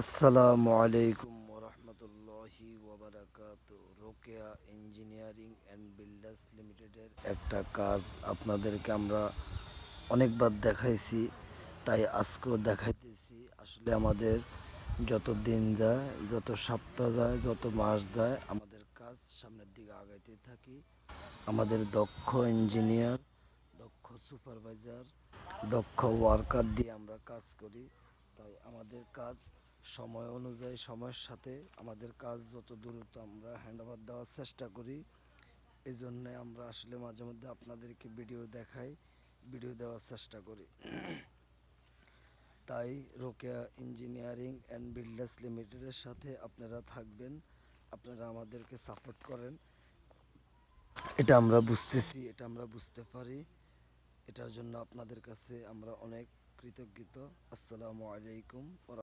আসসালামু আলাইকুম ওরহমতুল্লাহি ওবরাকাত। রোকেয়া ইঞ্জিনিয়ারিং অ্যান্ড বিল্ডার্স লিমিটেডের একটা কাজ আপনাদেরকে আমরা অনেকবার দেখাইছি, তাই আজকেও দেখাইতেছি। আসলে আমাদের যত দিন যায়, যত সপ্তাহ যায়, যত মাস যায়, আমাদের কাজ সামনের দিকে আগাইতে থাকি। আমাদের দক্ষ ইঞ্জিনিয়ার, দক্ষ সুপারভাইজার, দক্ষ ওয়ার্কার দিয়ে আমরা কাজ করি, তাই আমাদের কাজ সময় অনুযায়ী সময়ের সাথে আমাদের কাজ যত দ্রুত আমরা হ্যান্ডওভার দেওয়ার চেষ্টা করি এই জন্যে আমরা আসলে মাঝে মধ্যে আপনাদেরকে ভিডিও দেখাই ভিডিও দেওয়ার চেষ্টা করি। তাই রোকেয়া ইঞ্জিনিয়ারিং অ্যান্ড বিল্ডার্স লিমিটেডের সাথে আপনারা থাকবেন, আপনারা আমাদেরকে সাপোর্ট করেন। এটা আমরা বুঝতেছি, এটা আমরা বুঝতে পারি। এটার জন্য আপনাদের কাছে আমরা অনেক কৃতজ্ঞ। আসসালামু আলাইকুম